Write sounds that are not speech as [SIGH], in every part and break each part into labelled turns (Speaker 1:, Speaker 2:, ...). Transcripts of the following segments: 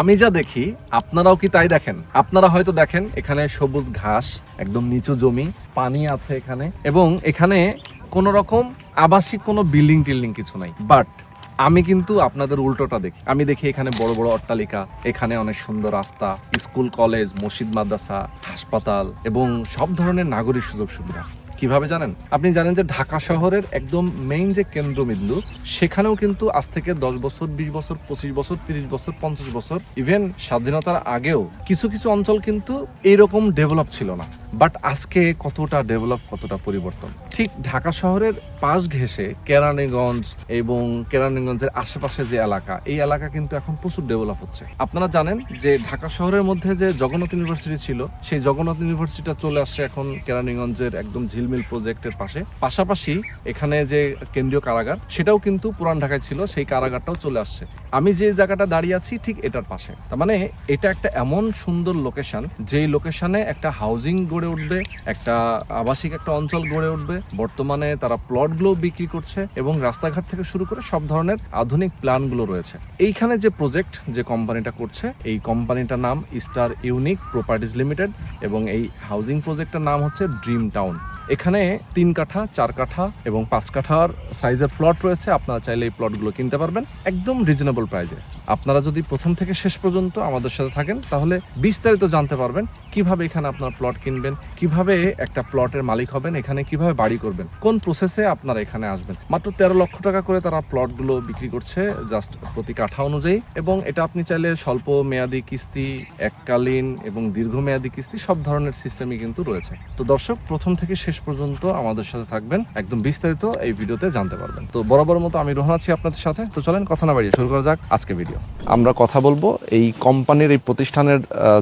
Speaker 1: আমি যা দেখি, আপনারাও কি তাই দেখেন? আপনারা হয়তো দেখেন, এখানে সবুজ ঘাস, একদম নিচু জমি, পানি আছে এখানে, এবং এখানে কোনো রকম আবাসিক কোনো বিল্ডিং টিল্ডিং কিছু নাই। বাট আমি কিন্তু আপনাদের উল্টোটা দেখি। আমি দেখি এখানে বড় বড় অট্টালিকা, এখানে অনেক সুন্দর রাস্তা, স্কুল, কলেজ, মসজিদ, মাদ্রাসা, হাসপাতাল, এবং সব ধরনের নাগরিক সুযোগ সুবিধা। কীভাবে জানেন? আপনি জানেন যে ঢাকা শহরের একদম মেইন যে কেন্দ্রবিন্দু, সেখানেও কিন্তু আজ থেকে দশ বছর, বিশ বছর, পঁচিশ বছর, তিরিশ বছর, পঞ্চাশ বছর ইভেন স্বাধীনতার আগেও কিছু কিছু অঞ্চল কিন্তু এইরকম ডেভেলপ ছিল না। বাট আজকে কতটা ডেভেলপ কতটা পরিবর্তন? ঠিক ঢাকা শহরের পাশ ঘেঁষে কেরানীগঞ্জ এবং কেরানীগঞ্জের আশেপাশে যে এলাকা, এই এলাকা কিন্তু এখন প্রচুর ডেভেলপ হচ্ছে। আপনারা জানেন যে ঢাকা শহরের মধ্যে যে জগন্নাথ ইউনিভার্সিটি ছিল, সেই জগন্নাথ ইউনিভার্সিটিটা চলে আসছে এখন কেরানীগঞ্জের একদম ঝিলমিল প্রজেক্টের পাশে। পাশাপাশি এখানে যে কেন্দ্রীয় কারাগার, সেটাও কিন্তু পুরান ঢাকায় ছিল, সেই কারাগারটাও চলে আসছে। আমি যে জায়গাটা দাঁড়িয়ে আছি, ঠিক এটার পাশে। তার মানে এটা একটা এমন সুন্দর লোকেশন যেই লোকেশনে একটা হাউজিং গড়ে উঠবে, একটা আবাসিক একটা অঞ্চল গড়ে উঠবে। বর্তমানে তারা প্লটগুলো বিক্রি করছে এবং রাস্তাঘাট থেকে শুরু করে সব ধরনের আধুনিক প্ল্যানগুলো রয়েছে। এইখানে যে প্রজেক্ট যে কোম্পানিটা করছে, এই কোম্পানিটার নাম স্টার ইউনিক প্রপার্টিজ লিমিটেড এবং এই হাউজিং প্রজেক্টটার নাম হচ্ছে ড্রিম টাউন এখানে তিন কাঠা, চার কাঠা এবং পাঁচ কাঠার সাইজের প্লট রয়েছে। আপনারা চাইলে এই প্লটগুলো কিনতে পারবেন একদম রিজনেবল প্রাইজে আপনারা যদি প্রথম থেকে শেষ পর্যন্ত আমাদের সাথে থাকেন, তাহলে বিস্তারিত জানতে পারবেন কীভাবে এখানে আপনার প্লট কিনবেন, কীভাবে একটা প্লটের মালিক হবেন, এখানে কীভাবে বাড়ি করবেন, কোন প্রসেসে আপনারা এখানে আসবেন। মাত্র তেরো লক্ষ টাকা করে তারা প্লটগুলো বিক্রি করছে জাস্ট প্রতি কাঠা অনুযায়ী এবং এটা আপনি চাইলে স্বল্প মেয়াদি কিস্তি, এককালীন এবং দীর্ঘমেয়াদী কিস্তি সব ধরনের সিস্টেমই কিন্তু রয়েছে। তো দর্শক, প্রথম থেকে শেষ পর্যন্ত আমাদের সাথে থাকবেন। একদম বিস্তারিত এই ভিডিওতে জানতে পারবেন। তো বরাবর মতো আমি রোহন আছি আপনাদের সাথে। তো চলেন কথা না বাড়িয়ে শুরু করা যাক আজকে ভিডিও। আমরা কথা বলব এই কোম্পানির এই প্রতিষ্ঠানের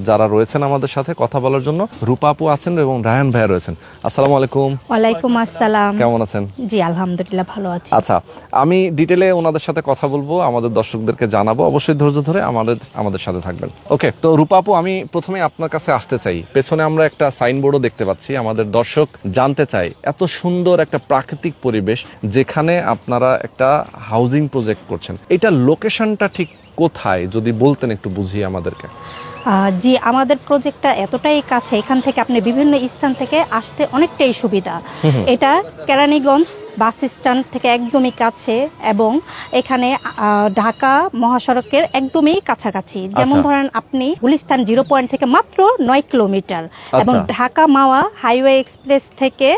Speaker 1: যারা রয়েছেন আমাদের সাথে কথা বলার জন্য। রূপা আপু আছেন এবং রায়হান ভাইয়া রয়েছেন। আসসালামু আলাইকুম।
Speaker 2: ওয়ালাইকুম আসসালাম।
Speaker 1: কেমন আছেন?
Speaker 2: জি আলহামদুলিল্লাহ ভালো আছি।
Speaker 1: আচ্ছা আমি ডিটেলে ওনাদের সাথে কথা বলব আমাদের দর্শকদেরকে জানাব। অবশ্যই ধৈর্য ধরে আমাদের আমাদের সাথে থাকবেন। ওকে তো রূপা আপু আমি প্রথমে আপনার কাছে আসতে চাই। পেছনে আমরা একটা সাইনবোর্ডও দেখতে পাচ্ছি। আমাদের দর্শক জানতে চাই, এত সুন্দর একটা প্রাকৃতিক পরিবেশ যেখানে আপনারা একটা হাউজিং প্রজেক্ট করছেন, এটা লোকেশনটা ঠিক কোথায়? যদি বলতেন একটু বুঝিয়ে আমাদেরকে।
Speaker 2: জি আমাদের প্রজেক্টটা এতটাই কাছে এখান থেকে আপনি বিভিন্ন স্থান থেকে আসতে অনেকটাই সুবিধা। এটা কেরানীগঞ্জ বাস স্ট্যান্ড থেকে একদমই কাছে এবং এখানে ঢাকা মহাসড়কের একদমই কাছাকাছি। যেমন
Speaker 1: আচ্ছা।
Speaker 2: ধরেন আপনি গুলিস্তান জিরো পয়েন্ট থেকে মাত্র নয় কিলোমিটার এবং
Speaker 1: আচ্ছা।
Speaker 2: ঢাকা মাওয়া হাইওয়ে এক্সপ্রেস থেকে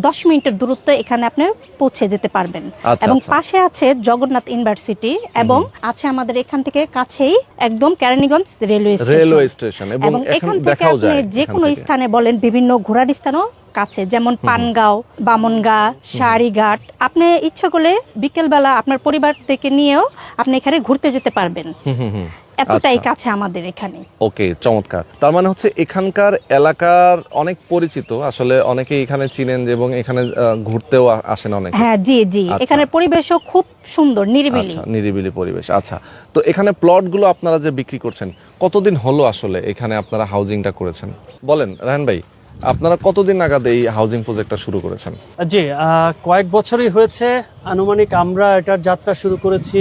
Speaker 2: দশ মিনিটের দূরত্ব এখানে আপনি পৌঁছে যেতে পারবেন।
Speaker 1: আচ্ছা,
Speaker 2: এবং। পাশে আছে জগন্নাথ ইউনিভার্সিটি এবং আছে আমাদের এখান থেকে কাছেই একদম কেরানীগঞ্জ রেলওয়ে
Speaker 1: রেলওয়ে স্টেশন এবং এখান
Speaker 2: থেকে আপনি যে কোনো স্থানে বলেন বিভিন্ন ঘোরার স্থানও কাছে যেমন পানগাঁও বামনগা শাড়িঘাট। আপনি ইচ্ছা করলে বিকেলবেলা আপনার পরিবার থেকে নিয়েও আপনি এখানে ঘুরতে যেতে পারবেন। এতটাই
Speaker 1: আচ্ছা।
Speaker 2: কাছে আমাদের এখানে।
Speaker 1: ওকে চমৎকার। তার মানে হচ্ছে এখানকার এলাকার অনেক পরিচিত আসলে অনেকে এখানে চিনেন যে এবং এখানে ঘুরতেও আসেন অনেকে।
Speaker 2: হ্যাঁ জি জি।
Speaker 1: আচ্ছা।
Speaker 2: এখানের পরিবেশও খুব সুন্দর নিরিবিলি।
Speaker 1: আচ্ছা নিরিবিলি পরিবেশ। আচ্ছা তো এখানে প্লটগুলো আপনারা যে বিক্রি করছেন কতদিন হলো আসলে এখানে আপনারা হাউজিংটা করেছেন? বলেন রায়ন ভাই আপনারা কতদিন নাগাদ এই হাউজিং প্রজেক্টটা শুরু করেছেন?
Speaker 3: জি আহ, কয়েক বছরই হয়েছে। আনুমানিক আমরা এটার যাত্রা শুরু করেছি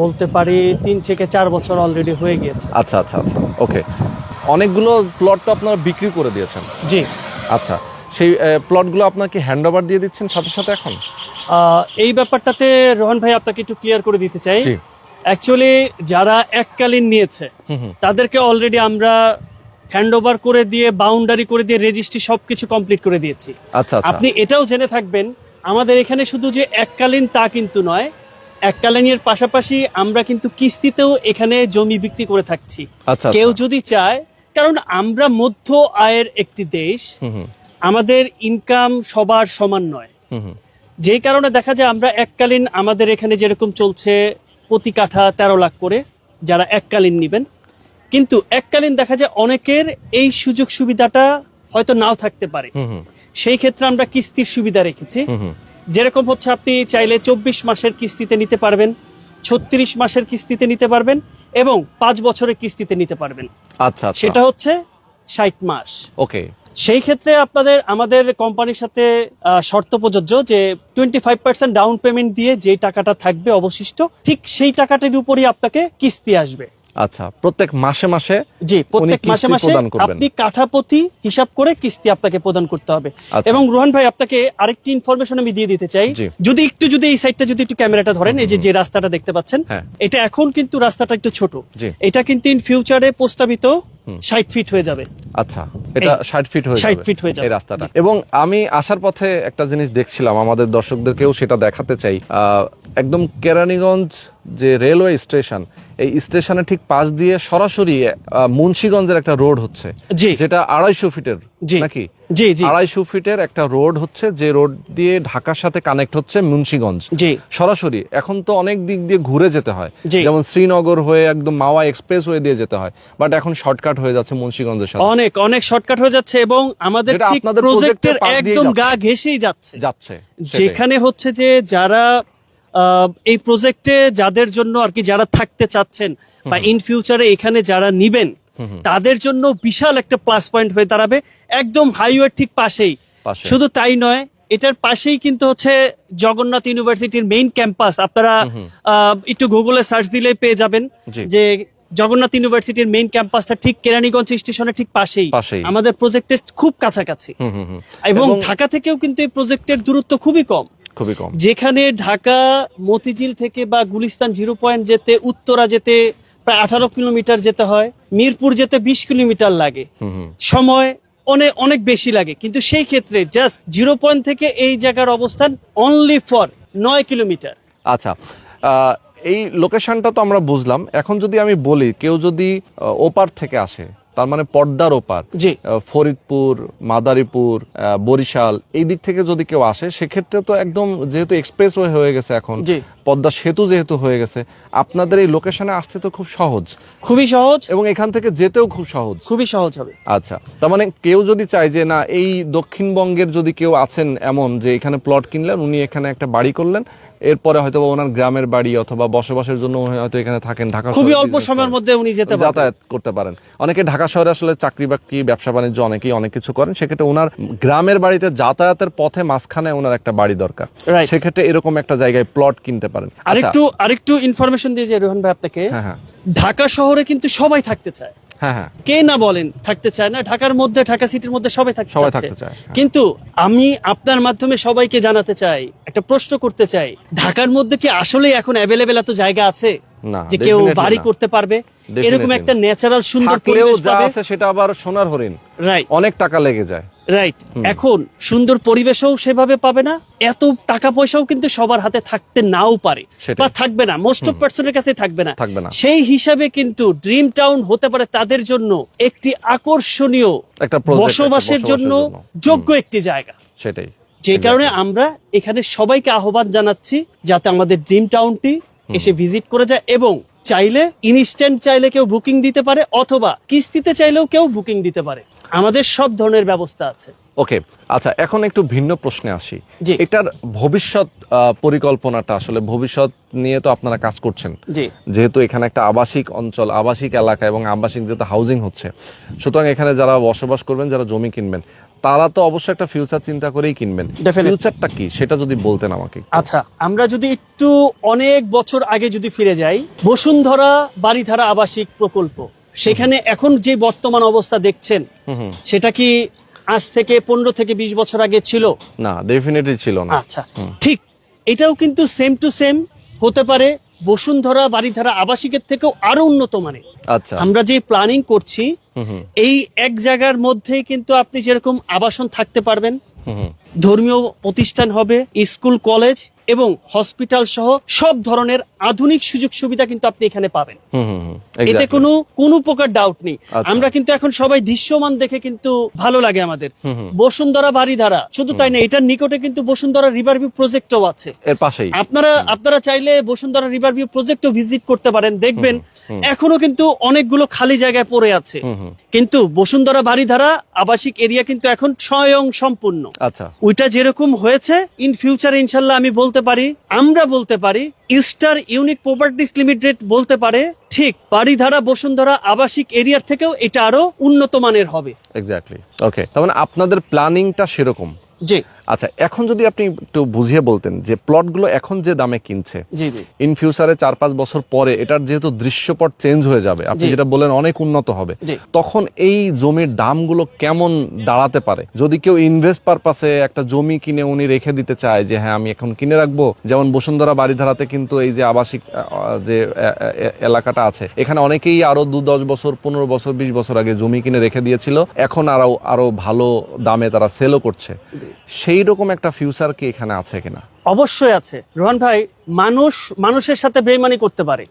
Speaker 3: বলতে পারি তিন থেকে চার বছর অলরেডি হয়ে গিয়েছে।
Speaker 1: আচ্ছা আচ্ছা আচ্ছা ওকে অনেকগুলো প্লট তো আপনারা বিক্রি করে দিয়েছেন।
Speaker 3: জি।
Speaker 1: আচ্ছা সেই প্লটগুলো আপনাকে হ্যান্ড ওভার দিয়ে দিচ্ছেন সাথে সাথে এখন?
Speaker 3: এই ব্যাপারটাতে রোহন ভাই আপনাকে একটু ক্লিয়ার করে দিতে চাই। অ্যাকচুয়ালি যারা এককালীন নিয়েছে তাদেরকে অলরেডি আমরা হ্যান্ড ওভার করে দিয়ে বাউন্ডারি করে দিয়ে রেজিস্ট্রি সবকিছু কমপ্লিট করে দিয়েছি।
Speaker 1: আচ্ছা আচ্ছা।
Speaker 3: আপনি এটাও জেনে থাকবেন আমাদের এখানে শুধু যে এককালীন তা কিন্তু নয় এককালীনের পাশাপাশি আমরা কিন্তু কিস্তিতেও এখানে জমি বিক্রি করে থাকছি।
Speaker 1: আচ্ছা
Speaker 3: কেউ যদি চায় কারণ আমরা মধ্য আয়ের একটি দেশ আমাদের ইনকাম সবার সমান নয়।
Speaker 1: হুম
Speaker 3: কারণে দেখা যায় আমরা এককালীন আমাদের এখানে যেরকম চলছে প্রতি কাঠা তেরো লাখ করে যারা এককালীন নিবেন। কিন্তু এককালীন দেখা যায় অনেকের এই সুযোগ সুবিধাটা হয়তো নাও থাকতে পারে। সেই ক্ষেত্রে আমরা কিস্তির সুবিধা রেখেছি। যেরকম হচ্ছে আপনি চাইলে চব্বিশ মাসের কিস্তিতে নিতে পারবেন ছত্রিশ মাসের কিস্তিতে নিতে পারবেন এবং পাঁচ বছরের কিস্তিতে নিতে পারবেন।
Speaker 1: আচ্ছা আচ্ছা।
Speaker 3: সেটা হচ্ছে ষাট মাস।
Speaker 1: ওকে।
Speaker 3: সেই ক্ষেত্রে আপনাদের আমাদের কোম্পানির সাথে শর্ত প্রযোজ্য যে twenty five percent down payment দিয়ে যে টাকাটা থাকবে অবশিষ্ট ঠিক সেই টাকাটির উপরই আপনাকে কিস্তি আসবে।
Speaker 1: আচ্ছা প্রত্যেক মাসে মাসে
Speaker 3: জি প্রত্যেক মাসে মাসে আপনি কাঠাপতি হিসাব করে কিস্তি আপনাকে প্রদান করতে হবে।
Speaker 1: আচ্ছা।
Speaker 3: এবং রোহান ভাই আপনাকে আরেকটি ইনফরমেশন আমি দিয়ে দিতে চাই। যদি একটু যদি এই সাইডটা যদি একটু ক্যামেরাটা ধরেন এই যে যে রাস্তাটা দেখতে পাচ্ছেন
Speaker 1: হ্যাঁ।
Speaker 3: এটা এখন কিন্তু রাস্তাটা একটু ছোট। এটা কিন্তু ইন ফিউচারে প্রস্তাবিত। ষাট ফিট হয়ে যাবে।
Speaker 1: আচ্ছা এটা ষাট ফিট হয়ে
Speaker 3: 60
Speaker 1: যাবে
Speaker 3: ফিট হয়ে যাবে।
Speaker 1: রাস্তাটা। এবং আমি আসার পথে একটা জিনিস দেখছিলাম আমাদের দর্শকদেরকেও সেটা দেখাতে চাই। আহ, একদম কেরানীগঞ্জ যে রেলওয়ে স্টেশন এই স্টেশনের ঠিক পাশ দিয়ে সরাসরি মুন্সিগঞ্জের একটা রোড হচ্ছে। যেটা আড়াইশো ফিটের নাকি?
Speaker 3: জি জি।
Speaker 1: আড়াইশো ফিটের একটা রোড হচ্ছে যে রোড দিয়ে ঢাকার সাথে কানেক্ট হচ্ছে মুন্সিগঞ্জ।
Speaker 3: জি।
Speaker 1: সরাসরি এখন তো অনেক দিক দিয়ে ঘুরে যেতে হয়। যেমন শ্রীনগর হয়ে একদম মাওয়া এক্সপ্রেস ওয়ে দিয়ে যেতে হয়। বাট এখন শর্টকাট হয়ে যাচ্ছে মুন্সিগঞ্জের সাথে।
Speaker 3: অনেক অনেক শর্টকাট হয়ে যাচ্ছে এবং আমাদের ঠিক প্রজেক্টের একদম গা ঘেসেই যাচ্ছে।
Speaker 1: যাচ্ছে
Speaker 3: যেখানে হচ্ছে যে যারা এই প্রজেক্টে যাদের জন্য আর কি যারা থাকতে চাচ্ছেন বা ইন ফিউচারে এখানে যারা নিবেন তাদের জন্য বিশাল একটা প্লাস পয়েন্ট হয়ে দাঁড়াবে। একদম হাইওয়ে ঠিক পাশেই। শুধু তাই নয় এটার পাশেই কিন্তু হচ্ছে জগন্নাথ ইউনিভার্সিটির মেইন ক্যাম্পাস আপনারা একটু গুগলে সার্চ দিলে পেয়ে যাবেন যে জগন্নাথ ইউনিভার্সিটির মেইন ক্যাম্পাসটা ঠিক কেরানীগঞ্জ স্টেশনের ঠিক পাশেই। আমাদের প্রজেক্টের খুব কাছাকাছি। এবং- ঢাকা থেকেও কিন্তু এই প্রজেক্টের দূরত্ব খুবই কম।
Speaker 1: খুবই কম।
Speaker 3: যেখানে ঢাকা মতিঝিল থেকে বা গুলিস্তান জিরো পয়েন্ট যেতে উত্তরা যেতে প্রায় আঠারো কিলোমিটার যেতে হয় মিরপুর যেতে বিশ কিলোমিটার লাগে। সময় অনেক অনেক বেশি লাগে। কিন্তু সেই ক্ষেত্রে জাস্ট জিরো পয়েন্ট থেকে এই জায়গার অবস্থান অনলি ফর নয় কিলোমিটার।
Speaker 1: আচ্ছা এই লোকেশনটা তো আমরা বুঝলাম। এখন যদি আমি বলি কেউ যদি ওপার থেকে আসে তার মানে পর্দার ওপার। ফরিদপুর মাদারীপুর বরিশাল এই দিক থেকে যদি কেউ আসে সেক্ষেত্রে তো একদম যেহেতু এক্সপ্রেসওয়ে হয়ে গেছে এখন পদ্মা সেতু যেহেতু হয়ে গেছে আপনাদের এই লোকেশনে আসতে তো খুব সহজ।
Speaker 3: খুবই সহজ।
Speaker 1: এবং এখান থেকে যেতেও খুব সহজ।
Speaker 3: খুবই সহজ হবে।
Speaker 1: আচ্ছা তার মানে কেউ যদি চায় যে না এই দক্ষিণবঙ্গের যদি কেউ আছেন এমন যে এখানে প্লট কিনলেন উনি এখানে একটা বাড়ি করলেন এরপরে হয়তো ওনার গ্রামের বাড়ি অথবা বসবাসের জন্য হয়তো এখানে থাকেন ঢাকা
Speaker 3: খুবই অল্প সময়ের মধ্যে উনি যেতে
Speaker 1: যাতায়াত করতে পারেন। অনেকে ঢাকা শহরে আসলে চাকরি বাকরি ব্যবসা বাণিজ্য অনেকেই অনেক কিছু করেন সেক্ষেত্রে ওনার গ্রামের বাড়িতে যাতায়াতের পথে মাঝখানে ওনার একটা বাড়ি দরকার। সেক্ষেত্রে এরকম একটা জায়গায় প্লট কিনতে পারেন। আচ্ছা,
Speaker 3: আরেকটু আরেকটু ইনফরমেশন দিয়ে যে রোহন ভাই আপনাকে
Speaker 1: হ্যাঁ হ্যাঁ।
Speaker 3: ঢাকা শহরে কিন্তু সবাই থাকতে চায়। কে না বলেন থাকতে চায় না। ঢাকার মধ্যে ঢাকা সিটির মধ্যে সবাই থাকতে চাচ্ছে।
Speaker 1: চায় হ্যাঁ।
Speaker 3: কিন্তু আমি আপনার মাধ্যমে সবাইকে জানাতে চাই একটা প্রশ্ন করতে চাই। ঢাকার মধ্যে কি আসলে এখন অ্যাভেলেবেল এত জায়গা আছে? যে কেউ বাড়ি করতে পারবে? এরকম একটা ন্যাচারাল সুন্দর পরিবেশ পাবে?
Speaker 1: সেটা আবার সোনার হরিণ।
Speaker 3: রাইট
Speaker 1: অনেক টাকা লেগে যায়।
Speaker 3: রাইট এখন সুন্দর পরিবেশও সেভাবে পাবে না। এত টাকা পয়সাও কিন্তু সবার হাতে থাকতে নাও পারে। বা থাকবে না। Most of. পার্সনের কাছে থাকবে না। সেই হিসাবে কিন্তু ড্রিম টাউন হতে পারে তাদের জন্য একটি আকর্ষণীয় বসবাসের জন্য যোগ্য একটি জায়গা।
Speaker 1: সেটাই।
Speaker 3: যে কারণে আমরা এখানে সবাইকে আহ্বান জানাচ্ছি যাতে আমাদের ড্রিম টাউনটি। এসে ভিজিট করে যায় এবং চাইলে ইনস্ট্যান্ট চাইলে কেউ বুকিং দিতে পারে অথবা কিস্তিতে চাইলেও কেউ বুকিং দিতে পারে। আমাদের সব ধরনের ব্যবস্থা আছে।
Speaker 1: ওকে আচ্ছা এখন একটু ভিন্ন প্রশ্নে আসি। এটার ভবিষ্যৎ পরিকল্পনাটা আসলে ভবিষ্যৎ নিয়ে তো আপনারা কাজ করছেন। যেহেতু এখানে একটা আবাসিক অঞ্চল আবাসিক এলাকা এবং আবাসিক যেহেতু হাউজিং হচ্ছে সুতরাং এখানে যারা বসবাস করবেন যারা জমি কিনবেন তারা তো অবশ্যই একটা ফিউচার চিন্তা করেই কিনবেন. ফিউচারটা কি সেটা যদি বলতেন আমাকে
Speaker 3: আচ্ছা আমরা যদি একটু অনেক বছর আগে যদি ফিরে যাই বসুন্ধরা বাড়িধারা আবাসিক প্রকল্প। সেখানে এখন যে বর্তমান অবস্থা দেখছেন। সেটা কি আজ থেকে পনেরো থেকে বিশ বছর আগে ছিল?
Speaker 1: না ডেফিনেটলি ছিল না।
Speaker 3: আচ্ছা ঠিক এটাও কিন্তু সেম টু সেম হতে পারে বসুন্ধরা বাড়িধারা আবাসিকের থেকেও আরও উন্নত মানের।
Speaker 1: আচ্ছা।
Speaker 3: আমরা যে প্ল্যানিং করছি এই এক জায়গার মধ্যেই কিন্তু আপনি যেরকম আবাসন থাকতে পারবেন। ধর্মীয় প্রতিষ্ঠান হবে স্কুল কলেজ এবং হসপিটাল সহ সব ধরনের আধুনিক সুযোগ সুবিধা কিন্তু আপনি এখানে পাবেন। এতে কোনো কোনো প্রকার ডাউট নেই।
Speaker 1: আচ্ছা।
Speaker 3: আমরা কিন্তু এখন সবাই দৃশ্যমান দেখে কিন্তু ভালো লাগে আমাদের। বসুন্ধরা বাড়িধারা শুধু তাই না এটার নিকটে কিন্তু বসুন্ধরা রিভার ভিউ প্রজেক্টও আছে।
Speaker 1: এর পাশেই।
Speaker 3: আপনারা আপনারা চাইলে বসুন্ধরা রিভার ভিউ প্রজেক্টও ভিজিট করতে পারেন দেখবেন এখনও কিন্তু অনেকগুলো খালি জায়গায় পড়ে আছে। কিন্তু বসুন্ধরা বাড়িধারা আবাসিক এরিয়া কিন্তু এখন স্বয়ং সম্পূর্ণ।
Speaker 1: আচ্ছা।
Speaker 3: ওইটা যেরকম হয়েছে ইন ফিউচার ইনশাল্লাহ আমি বলতে পারি আমরা বলতে পারি ইস্টার ইউনিক প্রপার্টিস লিমিটেড বলতে পারে ঠিক বাড়িধারা বসুন্ধরা আবাসিক এরিয়ার থেকেও এটা আরও উন্নত মানের হবে।
Speaker 1: এক্স্যাক্টলি ওকে তার মানে আপনাদের প্ল্যানিংটা সেরকম।
Speaker 3: জি।
Speaker 1: আচ্ছা এখন যদি আপনি একটু বুঝিয়ে বলতেন যে প্লটগুলো এখন যে দামে কিনছে ইন ফিউচারে চার পাঁচ বছর পরে এটার যেহেতু দৃশ্যপট চেঞ্জ হয়ে যাবে আপনি যেটা বলেন অনেক উন্নত হবে তখন এই জমির দামগুলো কেমন দাঁড়াতে পারে? যদি কেউ ইনভেস্ট পারপাসে একটা জমি কিনে উনি রেখে দিতে চায় যে হ্যাঁ আমি এখন কিনে রাখব। যেমন বসুন্ধরা বাড়িধারাতে কিন্তু এই যে আবাসিক যে এলাকাটা আছে এখানে অনেকেই আরও দু দশ বছর পনেরো বছর বিশ বছর আগে জমি কিনে রেখে দিয়েছিল। এখন আরও আরও ভালো দামে তারা সেলও করছে। সেই রকম একটা ফিউচার কি এখানে আছে কিনা?
Speaker 3: অবশ্যই আছে। রোহান ভাই মানুষ মানুষের সাথে বেইমানি করতে পারে।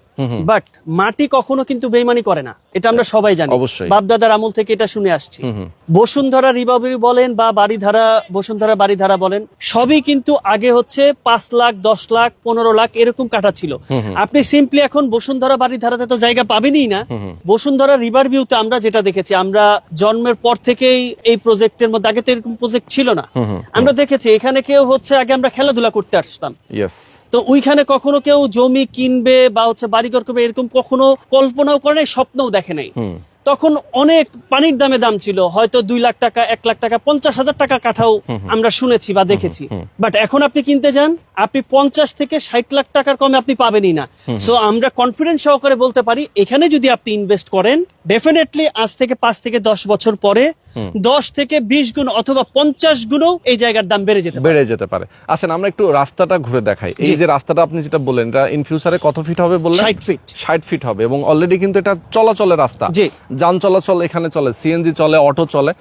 Speaker 3: বাট মাটি কখনো কিন্তু বেইমানি করে না। এটা আমরা সবাই জানি। বাপদাদার আমল থেকে এটা শুনে আসছি। বসুন্ধরা রিবাবরি বলেন বা বাড়িধারা বসুন্ধরা বাড়িধারা বলেন সবই কিন্তু আগে হচ্ছে পাঁচ লাখ দশ লাখ পনেরো লাখ এরকম কাটা ছিল। আপনি সিম্পলি এখন বসুন্ধরা বাড়িধারাতে তো জায়গা পাবেনই না। বসুন্ধরা রিভার ভিউতে আমরা যেটা দেখেছি আমরা জন্মের পর থেকেই এই প্রজেক্টের মধ্যে আগে তো এরকম প্রজেক্ট ছিল না। আমরা দেখেছি এখানে কেউ হচ্ছে আগে আমরা খেলাধুলা করতে আসতাম। তো ওইখানে কখনো কেউ জমি কিনবে বা হচ্ছে বাড়িঘর করবে এরকম কখনো কল্পনাও করে নাই স্বপ্নও দেখে নাই। তখন অনেক পানির দামে দাম ছিল হয়তো দুই লাখ টাকা এক লাখ টাকা পঞ্চাশ হাজার টাকা কাঠাও আমরা শুনেছি বা দেখেছি। বাট এখন আপনি কিনতে যান আপনি পঞ্চাশ থেকে ষাট লাখ টাকার কমে আপনি পাবেনই না। সো আমরা কনফিডেন্স সহকারে বলতে পারি এখানে যদি আপনি ইনভেস্ট করেন ডেফিনেটলি আজ থেকে পাঁচ থেকে দশ বছর পরে। দশ থেকে বিশ গুণ অথবা পঞ্চাশ গুণও এই জায়গার দাম বেড়ে যেতে
Speaker 1: বেড়ে যেতে পারে। আচ্ছা আমরা একটু রাস্তাটা ঘুরে দেখাই। এই যে রাস্তাটা আপনি যেটা বললেন এটা ইন ফিউচারে কত ফিট হবে বললেন?
Speaker 3: ষাট ফিট
Speaker 1: ষাট ফিট হবে এবং অলরেডি কিন্তু এটা চলাচলের রাস্তা।
Speaker 3: জি।
Speaker 1: যান চলাচল এখানে চলে সিএনজি চলে অটো চলে।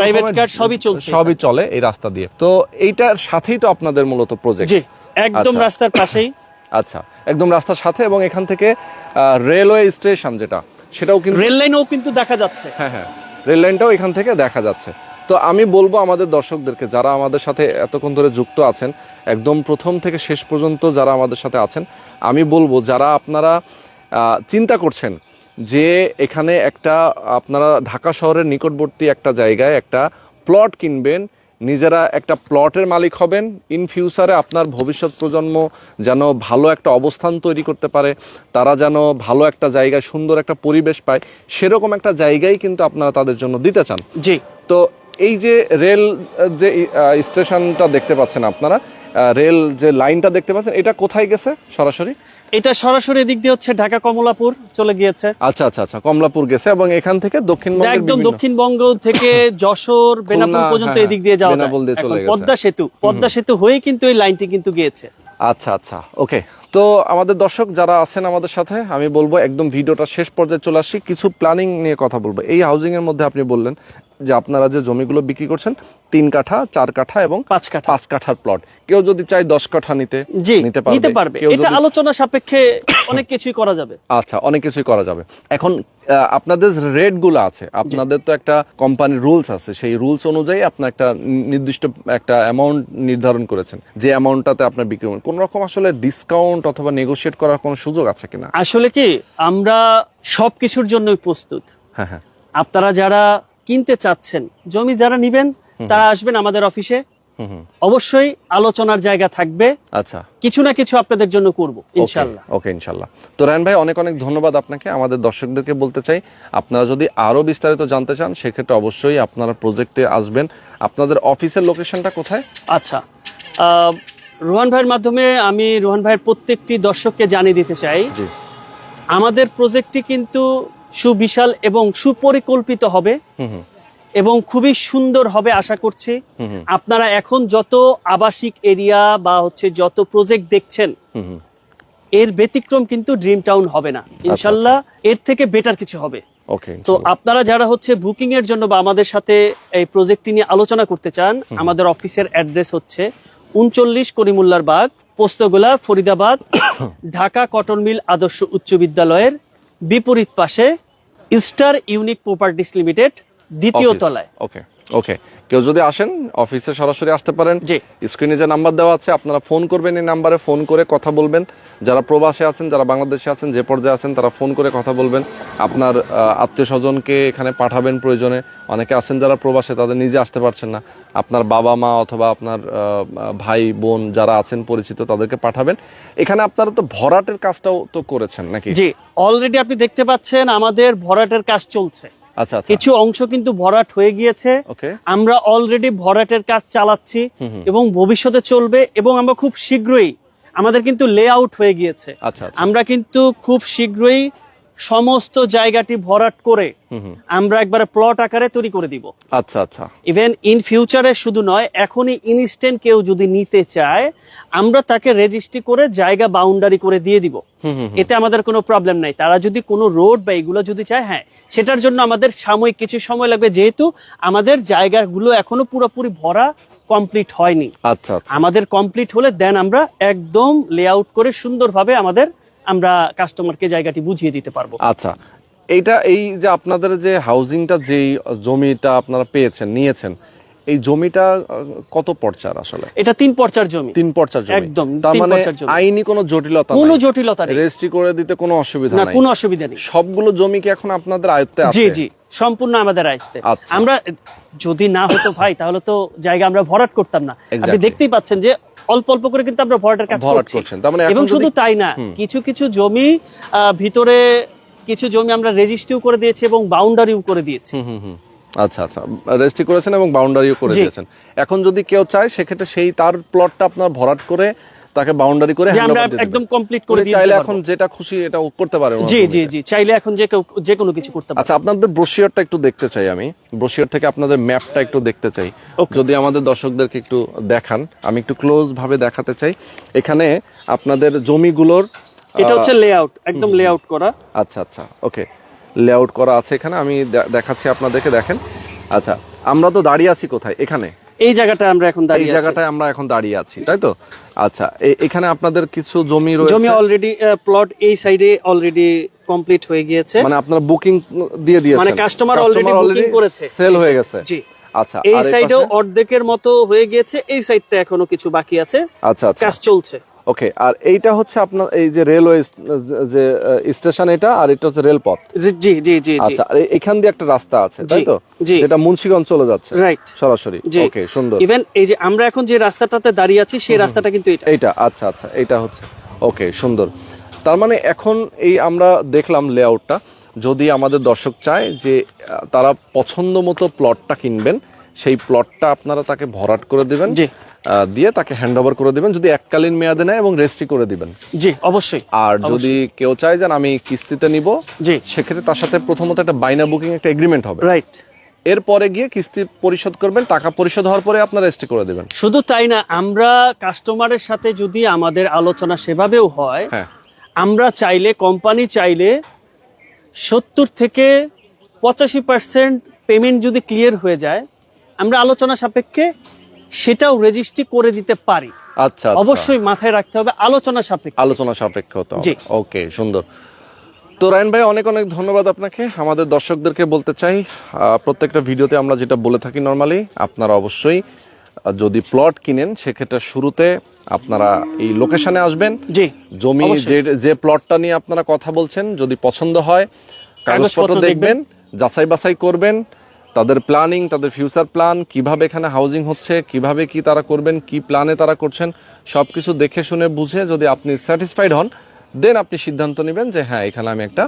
Speaker 3: প্রাইভেট কার সবই চলছে
Speaker 1: সবই চলে এই রাস্তা দিয়ে। তো এইটার সাথেই তো আপনাদের মূলত প্রজেক্ট
Speaker 3: জি একদম
Speaker 1: আচ্ছা।
Speaker 3: রাস্তার পাশেই। [COUGHS]
Speaker 1: আচ্ছা একদম রাস্তার সাথে এবং এখান থেকে রেলওয়ে স্টেশন যেটা সেটাও কিন্তু
Speaker 3: রেল লাইনও কিন্তু দেখা যাচ্ছে।
Speaker 1: হ্যাঁ হ্যাঁ। রেল লাইনটাও এখান থেকে দেখা যাচ্ছে। তো আমি বলব আমাদের দর্শকদেরকে, যারা আমাদের সাথে এতক্ষণ ধরে যুক্ত আছেন, একদম প্রথম থেকে শেষ পর্যন্ত যারা আমাদের সাথে আছেন, আমি বলব যারা আপনারা চিন্তা করছেন যে এখানে একটা, আপনারা ঢাকা শহরের নিকটবর্তী একটা জায়গায় একটা প্লট কিনবেন নিজেরা একটা প্লটের মালিক হবেন। ইন ফিউচারে আপনার ভবিষ্যৎ প্রজন্ম যেন ভালো একটা অবস্থান তৈরি করতে পারে তারা যেন ভালো একটা জায়গায় সুন্দর একটা পরিবেশ পায় সেরকম একটা জায়গায় কিন্তু আপনারা তাদের জন্য দিতে চান।
Speaker 3: জি।
Speaker 1: তো এই যে রেল যে স্টেশনটা দেখতে পাচ্ছেন আপনারা রেল যে লাইনটা দেখতে পাচ্ছেন এটা কোথায় গেছে সরাসরি?
Speaker 3: এটা সরাসরি দিক দিয়ে হচ্ছে ঢাকা কমলাপুর চলে গিয়েছে।
Speaker 1: আচ্ছা আচ্ছা আচ্ছা কমলাপুর গেছে এবং এখান থেকে দক্ষিণবঙ্গের
Speaker 3: একদম দক্ষিণবঙ্গ থেকে [LAUGHS] যশোর বেনাপোল
Speaker 1: খুলনা,
Speaker 3: পর্যন্ত
Speaker 1: হ্যাঁ,
Speaker 3: এদিক দিয়ে যাওয়া যায়। পদ্মা সেতু পদ্মা সেতু হয়ে কিন্তু এই লাইনটি কিন্তু গিয়েছে।
Speaker 1: আচ্ছা আচ্ছা ওকে। তো আমাদের দর্শক যারা আছেন আমাদের সাথে আমি বলব একদম ভিডিওটা শেষ পর্যায়ে চলে আসি। কিছু প্ল্যানিং নিয়ে কথা বলব। এই হাউজিং এর মধ্যে আপনি বললেন যে আপনারা যে জমিগুলো বিক্রি করছেন তিন কাঠা চার কাঠা এবং
Speaker 3: পাঁচ কাঠা।
Speaker 1: পাঁচ কাঠার প্লট কেউ যদি চায় দশ কাঠা নিতে নিতে পারবে।
Speaker 3: এটা আলোচনা সাপেক্ষে অনেক কিছুই করা যাবে।
Speaker 1: আচ্ছা অনেক কিছুই করা যাবে। এখন আপনাদের রেটগুলো আছে আপনাদের তো একটা কোম্পানির রুলস আছে। সেই রুলস অনুযায়ী আপনার একটা নির্দিষ্ট একটা অ্যামাউন্ট নির্ধারণ করেছেন। যে অ্যামাউন্টটাতে আপনার বিক্রি করবেন। কোন রকম আসলে ডিসকাউন্ট অথবা নেগোশিয়েট করার কোনো সুযোগ আছে কিনা?
Speaker 3: আসলে কি আমরা সবকিছুর জন্যই প্রস্তুত।
Speaker 1: হ্যাঁ হ্যাঁ।
Speaker 3: আপনারা যারা কিনতে চাচ্ছেন জমি যারা নিবেন তারা আসবেন আমাদের অফিসে। অবশ্যই আলোচনার জায়গা থাকবে।
Speaker 1: আচ্ছা।
Speaker 3: কিছু না কিছু আপনাদের জন্য করব ইনশাল্লাহ।
Speaker 1: ওকে ইনশাল্লাহ। তো রায়ন ভাই অনেক অনেক ধন্যবাদ আপনাকে। আমাদের দর্শকদেরকে বলতে চাই আপনারা যদি আরও বিস্তারিত জানতে চান সেক্ষেত্রে অবশ্যই আপনারা প্রজেক্টে আসবেন। আপনাদের অফিসের লোকেশনটা কোথায়?
Speaker 3: আচ্ছা। রোহান ভাইয়ের মাধ্যমে আমি রোহান ভাইয়ের প্রত্যেকটি দর্শককে জানিয়ে দিতে চাই। আমাদের প্রজেক্টটি কিন্তু সুবিশাল এবং সুপরিকল্পিত হবে এবং খুবই সুন্দর হবে আশা করছি। আপনারা এখন যত আবাসিক এরিয়া বা হচ্ছে যত প্রজেক্ট দেখছেন এর ব্যতিক্রম কিন্তু ড্রিম টাউন হবে না। ইনশাল্লাহ এর থেকে বেটার কিছু হবে। তো আপনারা যারা হচ্ছে বুকিং এর জন্য বা আমাদের সাথে এই প্রজেক্টটি নিয়ে আলোচনা করতে চান আমাদের অফিসের অ্যাড্রেস হচ্ছে উনচল্লিশ করিমুল্লার বাগ পোস্তগোলা ফরিদাবাদ [COUGHS] ঢাকা কটন মিল আদর্শ উচ্চ বিদ্যালয়ের বিপরীত পাশে স্টার ইউনিক প্রপার্টিস লিমিটেড দ্বিতীয় তলায়।
Speaker 1: ওকে ওকে কেউ যদি আসেন অফিসে সরাসরি আসতে পারেন।
Speaker 3: জি।
Speaker 1: স্ক্রিনে যে নাম্বার দেওয়া আছে আপনারা ফোন করবেন এই নাম্বারে ফোন করে কথা বলবেন। যারা প্রবাসে আছেন যারা বাংলাদেশে আছেন যে পর্যায়ে আছেন তারা ফোন করে কথা বলবেন। আপনার আত্মীয় স্বজনকে এখানে পাঠাবেন প্রয়োজনে। অনেকে আছেন যারা প্রবাসে তাদের নিজে আসতে পারছেন না। আপনার বাবা মা অথবা আপনার ভাই বোন যারা আছেন পরিচিত তাদেরকে পাঠাবেন। এখানে আপনারা তো ভরাটের কাজটাও তো করেছেন নাকি?
Speaker 3: জি অলরেডি আপনি দেখতে পাচ্ছেন আমাদের ভরাটের কাজ চলছে।
Speaker 1: আচ্ছা আচ্ছা।
Speaker 3: কিছু অংশ কিন্তু ভরাট হয়ে গিয়েছে। আমরা অলরেডি ভরাটের কাজ চালাচ্ছি। এবং ভবিষ্যতে চলবে এবং আমরা খুব শীঘ্রই আমাদের কিন্তু লেআউট হয়ে গিয়েছে।
Speaker 1: আচ্ছা আচ্ছা।
Speaker 3: আমরা কিন্তু খুব শীঘ্রই সমস্ত জায়গাটি ভরাট করে। আমরা একবারে প্লট আকারে তৈরি করে দিব।
Speaker 1: আচ্ছা আচ্ছা।
Speaker 3: ইভেন ইন ফিউচারে শুধু নয় এখনই ইনস্ট্যান্ট কেউ যদি নিতে চায় আমরা তাকে রেজিস্ট্রি করে জায়গা বাউন্ডারি করে দিয়ে দিব। এতে আমাদের কোনো প্রবলেম নাই। তারা যদি কোনো রোড বা এগুলো যদি চায় হ্যাঁ সেটার জন্য আমাদের সাময়িক কিছু সময় লাগবে যেহেতু আমাদের জায়গাগুলো এখনও পুরোপুরি ভরা কমপ্লিট হয়নি।
Speaker 1: আচ্ছা আচ্ছা।
Speaker 3: আমাদের কমপ্লিট হলে দেন আমরা একদম লেআউট করে সুন্দরভাবে আমাদের আমরা কাস্টমারকে জায়গাটি বুঝিয়ে দিতে পারব।
Speaker 1: আচ্ছা এইটা এই যে আপনাদের যে হাউজিংটা যেই জমিটা আপনারা পেয়েছেন, নিয়েছেন এই জমিটা কত পর্চার আসলে?
Speaker 3: এটা তিন পর্চার জমি।
Speaker 1: তিন পর্চার জমি।
Speaker 3: একদম,
Speaker 1: তার মানে আইনি কোনো জটিলতা
Speaker 3: কোনো জটিলতা নেই।
Speaker 1: রেজিস্ট্রি করে দিতে কোনো অসুবিধা
Speaker 3: না
Speaker 1: নাই।
Speaker 3: কোনো অসুবিধা নেই।
Speaker 1: সবগুলো জমি কি এখন আপনাদের আয়ত্তে আছে?
Speaker 3: জি জি সম্পূর্ণ আমাদের আয়ত্তে।
Speaker 1: আচ্ছা।
Speaker 3: আমরা যদি না হতো ভাই তাহলে তো জায়গা আমরা ভরাট করতাম না। আপনি দেখতেই পাচ্ছেন যে অল্প অল্প করে কিন্তু আমরা ভরাটের কাজ করছি।
Speaker 1: মানে
Speaker 3: এবং শুধু তাই না কিছু কিছু জমি ভিতরে কিছু জমি আমরা রেজিস্ট্রিও করে দিয়েছি এবং বাউন্ডারিও করে দিয়েছি।
Speaker 1: হুম হুম হুম। আচ্ছা আচ্ছা। রেজিস্ট্রি করেছেন এবং বাউন্ডারিও করে দিয়েছেন। এখন যদি কেউ চায় সেক্ষেত্রে সেই তার প্লটটা আপনার ভরাট করে তাকে বাউন্ডারি করে
Speaker 3: আমরা। একদম কমপ্লিট করে
Speaker 1: চাইলে এখন যেটা খুশি এটা করতে পারে
Speaker 3: জি জি জি। চাইলে এখন যে যে কোনো কিছু করতে পারে।
Speaker 1: আচ্ছা আপনাদের ব্রোশিয়ারটা একটু দেখতে চাই আমি। ব্রোশিয়ার থেকে আপনাদের ম্যাপটা একটু দেখতে চাই. যদি আমাদের দর্শকদেরকে একটু দেখান আমি একটু ক্লোজ ভাবে দেখাতে চাই। এখানে আপনাদের জমিগুলোর
Speaker 3: এটা হচ্ছে লেআউট একদম লেআউট করা।
Speaker 1: আচ্ছা আচ্ছা। ওকে লেআউট করা আছে এখানে আমি দেখাচ্ছি আপনাদেরকে দেখেন। আচ্ছা আমরা তো দাঁড়িয়ে আছি কোথায়? এখানে।
Speaker 3: এই জায়গাটা আমরা এখন দাঁড়িয়ে আছি।
Speaker 1: জায়গাটায় আমরা এখন দাঁড়িয়ে আছি তাই তো? আচ্ছা এখানে আপনাদের কিছু জমি রয়েছে?
Speaker 3: জমি অলরেডি প্লট এই সাইডে অলরেডি কমপ্লিট হয়ে গিয়েছে।
Speaker 1: মানে আপনারা বুকিং দিয়ে দিয়েছেন?
Speaker 3: মানে কাস্টমার অলরেডি বুকিং করেছে।
Speaker 1: সেল হয়ে গেছে?
Speaker 3: জি।
Speaker 1: আচ্ছা
Speaker 3: এই সাইডেও অর্ধেকের মতো হয়ে গিয়েছে এই সাইডটা এখনও কিছু বাকি আছে।
Speaker 1: আচ্ছা আচ্ছা।
Speaker 3: কাজ চলছে।
Speaker 1: ওকে আর এইটা হচ্ছে আপনার এই যে রেলওয়ে যে স্টেশন এটা আর এটা হচ্ছে রেলপথ
Speaker 3: জি জি জি
Speaker 1: আচ্ছা আর এখান দিয়ে একটা রাস্তা আছে তাই তো? যেটা মুন্সিগঞ্জ চলে যাচ্ছে
Speaker 3: রাইট
Speaker 1: সরাসরি। ওকে সুন্দর।
Speaker 3: ইভেন এই যে আমরা এখন যে রাস্তাটাতে দাঁড়িয়ে আছি সেই রাস্তাটা কিন্তু এটা।
Speaker 1: এইটা আচ্ছা আচ্ছা এটা হচ্ছে। ওকে সুন্দর। তার মানে এখন এই আমরা দেখলাম লেআউটটা যদি আমাদের দর্শক চায় যে তারা পছন্দ মতো প্লটটা কিনবেন সেই প্লটটা আপনারা তাকে ভরাট করে দিবেন
Speaker 3: জি।
Speaker 1: দিয়ে তাকে হ্যান্ড ওভার করে দিবেন যদি এককালীন মেয়াদে নেয় এবং রেজিস্ট্রি করে দিবেন।
Speaker 3: জি অবশ্যই।
Speaker 1: আর যদি কেউ চায় যে আমি কিস্তিতে নিব
Speaker 3: জি।
Speaker 1: সেক্ষেত্রে তার সাথে প্রথমত একটা বাইনা বুকিং একটা এগ্রিমেন্ট হবে।
Speaker 3: রাইট
Speaker 1: এরপরে গিয়ে কিস্তি পরিশোধ করবেন টাকা পরিশোধ হওয়ার পরে আপনার রেজিস্ট্রি করে দিবেন।
Speaker 3: শুধু তাই না আমরা কাস্টমারের সাথে যদি আমাদের আলোচনা সেভাবেও হয়
Speaker 1: হ্যাঁ।
Speaker 3: আমরা চাইলে কোম্পানি চাইলে সত্তর থেকে পঁচাশি পার্সেন্ট পেমেন্ট যদি ক্লিয়ার হয়ে যায় আমরা আলোচনা সাপেক্ষে সেটাও রেজিস্ট্রি করে দিতে পারি।
Speaker 1: আচ্ছা আচ্ছা।
Speaker 3: অবশ্যই মাথায় রাখতে হবে আলোচনা সাপেক্ষে।
Speaker 1: আলোচনা সাপেক্ষ হতে। ওকে সুন্দর। তো রায়ন ভাই অনেক অনেক ধন্যবাদ আপনাকে। আমাদের দর্শকদেরকে বলতে চাই প্রত্যেকটা ভিডিওতে আমরা যেটা বলে থাকি নর্মালি আপনারা অবশ্যই যদি প্লট কিনেন সেক্ষেত্রে শুরুতে আপনারা এই লোকেশনে আসবেন।
Speaker 3: জি
Speaker 1: জমি যে যে প্লটটা নিয়ে আপনারা কথা বলছেন যদি পছন্দ হয় কাগজপত্র দেখবেন যাচাই বাছাই করবেন তাদের প্ল্যানিং তাদের ফিউচার প্ল্যান কীভাবে এখানে হাউজিং হচ্ছে কীভাবে কি তারা করবেন কি প্ল্যানে তারা করছেন সবকিছু দেখে শুনে বুঝে যদি আপনি স্যাটিসফাইড হন দেন আপনি সিদ্ধান্ত নেবেন যে হ্যাঁ এখানে আমি একটা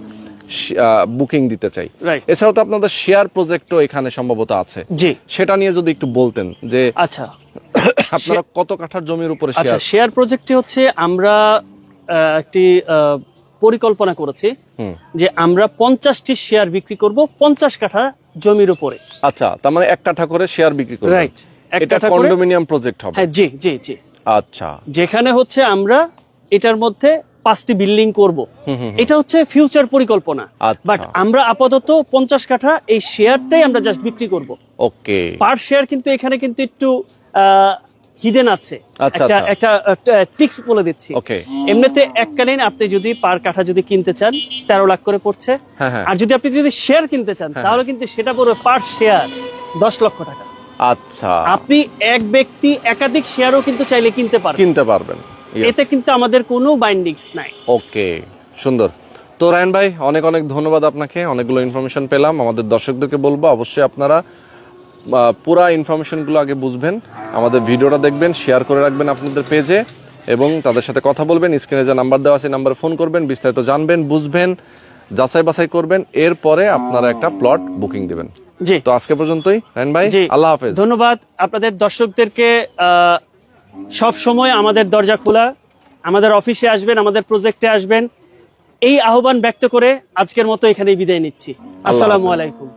Speaker 1: বুকিং দিতে চাই। এছাড়াও তো আপনাদের শেয়ার প্রজেক্টও এখানে সম্ভবত আছে।
Speaker 3: জি।
Speaker 1: সেটা নিয়ে যদি একটু বলতেন যে
Speaker 3: আচ্ছা।
Speaker 1: আপনারা কত কাঠার জমির উপরে
Speaker 3: আচ্ছা
Speaker 1: শেয়ার
Speaker 3: শেয়ার প্রজেক্টে হচ্ছে আমরা একটি পরিকল্পনা করেছি যে আমরা পঞ্চাশটি শেয়ার বিক্রি করব পঞ্চাশ কাঠা জমির উপরে।
Speaker 1: আচ্ছা তার মানে এক কাঠা করে শেয়ার বিক্রি করবেন।
Speaker 3: রাইট একটা
Speaker 1: এটা কন্ডোমিনিয়াম প্রজেক্ট হবে।
Speaker 3: হ্যাঁ জি জি জি।
Speaker 1: আচ্ছা।
Speaker 3: যেখানে হচ্ছে আমরা এটার মধ্যে পাঁচটি বিল্ডিং করব। এটা হচ্ছে ফিউচার পরিকল্পনা।
Speaker 1: আচ্ছা।
Speaker 3: বাট আমরা আপাতত পঞ্চাশ কাঠা এই শেয়ারটাই আমরা জাস্ট বিক্রি করব।
Speaker 1: ওকে
Speaker 3: পার শেয়ার কিন্তু এখানে কিন্তু একটু হিডেন আছে।
Speaker 1: আচ্ছা,
Speaker 3: একটা
Speaker 1: আচ্ছা।
Speaker 3: একটা টিক্স বলে দিচ্ছি। এমনিতে এককালীন আপনি যদি পার কাঠা যদি কিনতে চান তেরো লাখ করে পড়ছে।
Speaker 1: হ্যাঁ হ্যাঁ।
Speaker 3: আর যদি আপনি যদি শেয়ার কিনতে চান
Speaker 1: হ্যাঁ,
Speaker 3: তাহলে কিন্তু সেটা পড়বে পার শেয়ার দশ লক্ষ টাকা।
Speaker 1: আচ্ছা।
Speaker 3: আপনি এক ব্যক্তি একাধিক শেয়ারও কিন্তু চাইলে কিনতে পারেন
Speaker 1: কিনতে পারবেন
Speaker 3: এতে কিন্তু আমাদের কোনো বাইন্ডিংস নাই।
Speaker 1: ওকে সুন্দর। তো রায়ন ভাই অনেক অনেক ধন্যবাদ আপনাকে। অনেকগুলো ইনফরমেশন পেলাম। আমাদের দর্শকদেরকে বলব অবশ্যই আপনারা পুরা ইনফরমেশনগুলো আগে বুঝবেন আমাদের ভিডিওটা দেখবেন শেয়ার করে রাখবেন আপনাদের পেজে এবং তাদের সাথে কথা বলবেন স্ক্রিনে যে নাম্বার দেওয়া আছে নাম্বারে ফোন করবেন বিস্তারিত জানবেন বুঝবেন যাচাই বাছাই করবেন এরপরে আপনারা একটা প্লট বুকিং দিবেন।
Speaker 3: জি।
Speaker 1: তো আজকে পর্যন্তই রায়ন ভাই
Speaker 3: জি।
Speaker 1: আল্লাহ হাফেজ।
Speaker 3: ধন্যবাদ। আপনাদের দর্শকদেরকে সব সময় আমাদের দরজা খোলা আমাদের অফিসে আসবেন আমাদের প্রজেক্টে আসবেন। এই আহ্বান ব্যক্ত করে আজকের মতো এখানেই বিদায় নিচ্ছি। আসসালামু আলাইকুম।